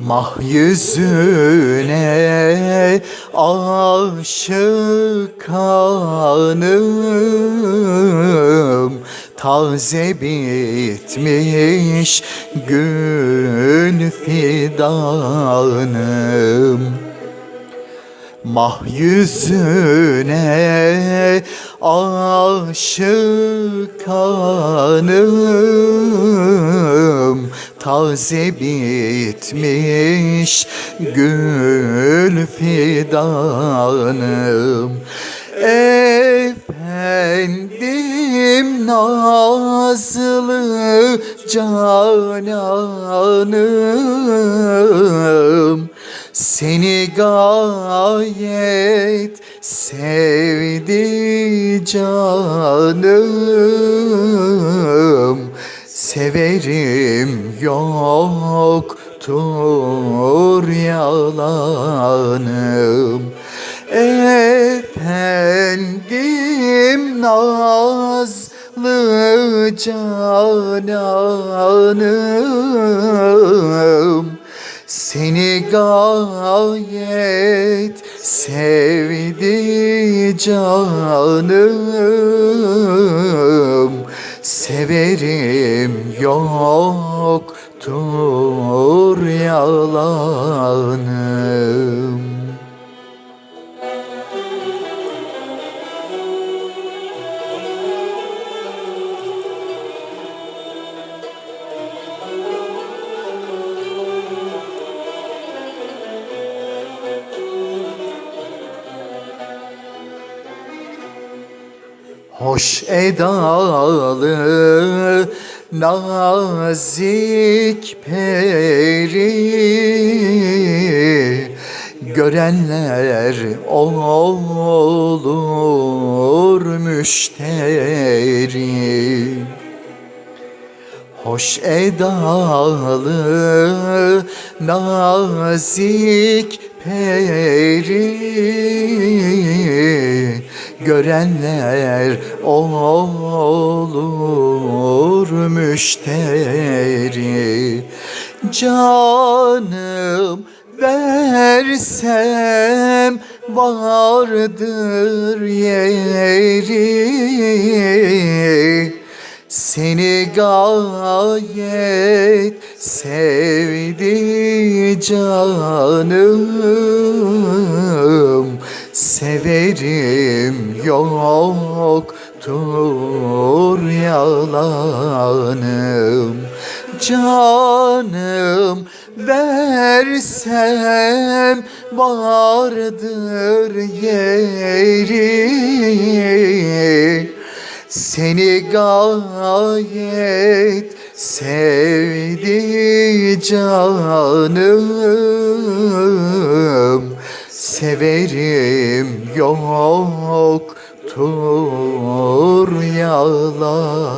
Mah yüzüne aşık kanım Taze bitmiş gül fidanım. Mah yüzüne aşık kanım Taze bitmiş gül fidanım. Efendim nazlı cananım. Seni gayet sevdi canım Severim. Yoktur yalanım. Efendim nazlı cananım. Seni gayet sevdi canım Severim yoktur yalanım Hoş edalı nazik peri. Görenler olur müşteri Hoş edalı nazik peri Görenler olur müşteri Canım versem vardır yeri. Seni gayet sevdi canım Severim yoktur yalanım. Canım versem vardır yeri. Seni gayet sevdi canım severim. Yoktur yalanı.